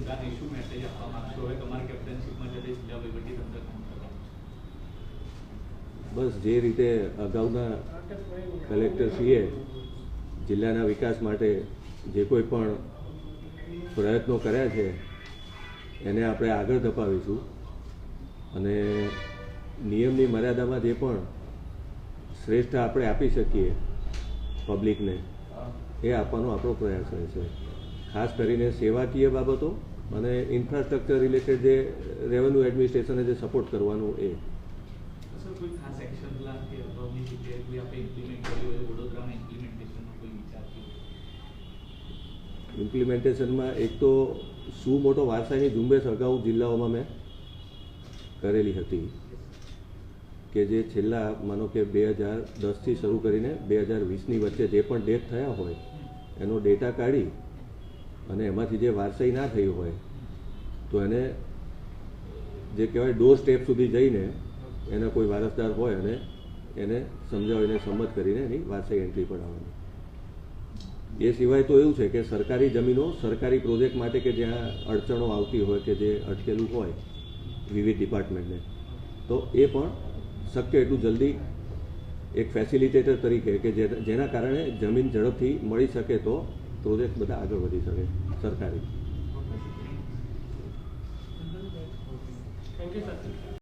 Message આપવા માંગશો હવે તમારા કેપ્ટનશીપમાં જતી જિલ્લા વહીવટી તંત્ર બસ, જે રીતે અગાઉના કલેક્ટરશ્રીએ જિલ્લાના વિકાસ માટે જે કોઈ પણ પ્રયત્નો કર્યા છે, એને આપણે આગળ ધપાવીશું. અને નિયમની મર્યાદામાં જે પણ શ્રેષ્ઠ આપણે આપી શકીએ પબ્લિકને એ આપવાનો આપણો પ્રયાસ રહેશે ખાસ કરીને સેવાકીય બાબતો અને ઇન્ફ્રાસ્ટ્રક્ચર રિલેટેડ જે રેવન્યુ એડમિનિસ્ટ્રેશને જે સપોર્ટ કરવાનું એ. ઇમ્પ્લિમેન્ટેશનમાં એક તો શું મોટો વારસાની ઝુંબેશ અગાઉ જિલ્લાઓમાં મેં કરેલી હતી કે જે છેલ્લા માનો કે બે હજાર દસથી શરૂ કરીને બે હજાર વીસની વચ્ચે જે પણ ડેથ થયા હોય એનો ડેટા કાઢી અને એમાંથી જે વારસાઈ ના થઈ હોય, તો એને જે કહેવાય ડોર સ્ટેપ સુધી જઈને એના કોઈ વારસદાર હોય અને એને સમજાવીને સંમત કરીને એની વારસાઈ એન્ટ્રી પડાવવાની એ સિવાય તો એવું છે કે સરકારી જમીનો, સરકારી પ્રોજેક્ટ માટે કે જ્યાં અડચણો આવતી હોય કે જે અટકેલું હોય વિવિધ ડિપાર્ટમેન્ટને તો એ પણ શક્ય એટલું જલ્દી એક ફેસિલિટેટર તરીકે કે જેના કારણે જમીન ઝડપથી મળી શકે તો પ્રોજેક્ટ બધા આગળ વધી શકે સરકારી.